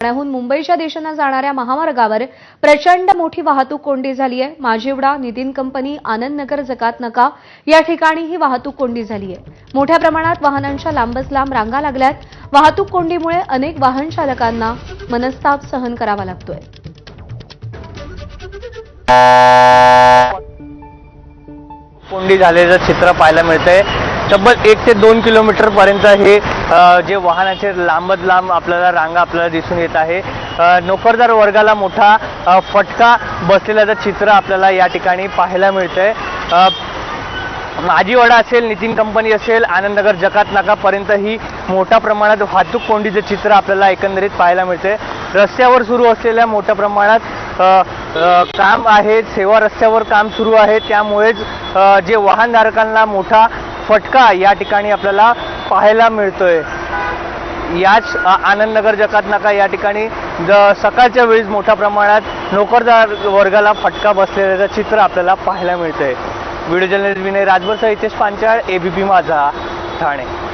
ठाण्याहून मुंबईच्या दिशेनं जाणाऱ्या महामार्गावर प्रचंड मोठी वाहतूक कोंडी झाली आहे. माझीवडा नितीन कंपनी आनंदनगर जकात नका या ठिकाणी ही वाहतूक कोंडी झाली आहे. मोठ्या प्रमाणात वाहनांच्या लांबच लांब रांगा लागल्यात. वाहतूक कोंडीमुळे अनेक वाहन चालकांना मनस्ताप सहन करावा लागतोय. कोंडी झालेलं चित्र पाहायला मिळतंय. तब्बल एक ते दोन किलोमीटरपर्यंत हे जे वाहनाचे लांबत लांब आपल्याला रांगा आपल्याला दिसून येत आहे. नोकरदार वर्गाला मोठा फटका बसलेल्याचं चित्र आपल्याला या ठिकाणी पाहायला मिळतंय. अ, माझीवाडा असेल नितीन कंपनी असेल आनंदनगर जकात नाकापर्यंत ही मोठ्या प्रमाणात वाहतूक कोंडीचं चित्र आपल्याला एकंदरीत पाहायला मिळते रस्त्यावर सुरू असलेल्या मोठ्या प्रमाणात काम आहे सेवा रस्त्यावर काम सुरू आहे. त्यामुळेच जे वाहनधारकांना मोठा फटका या ठिकाणी आपल्याला पाहायला मिळतोय. याच आनंदनगर जकात नाका या ठिकाणी ज- सकाळच्या वेळीच मोठ्या प्रमाणात नोकरदार वर्गाला फटका बसलेल्याचं चित्र आपल्याला पाहायला मिळतंय. व्हिडिओ जर्नलिस्ट विनय राजभरसह हितेश पांचाळ एबीपी माझा ठाणे.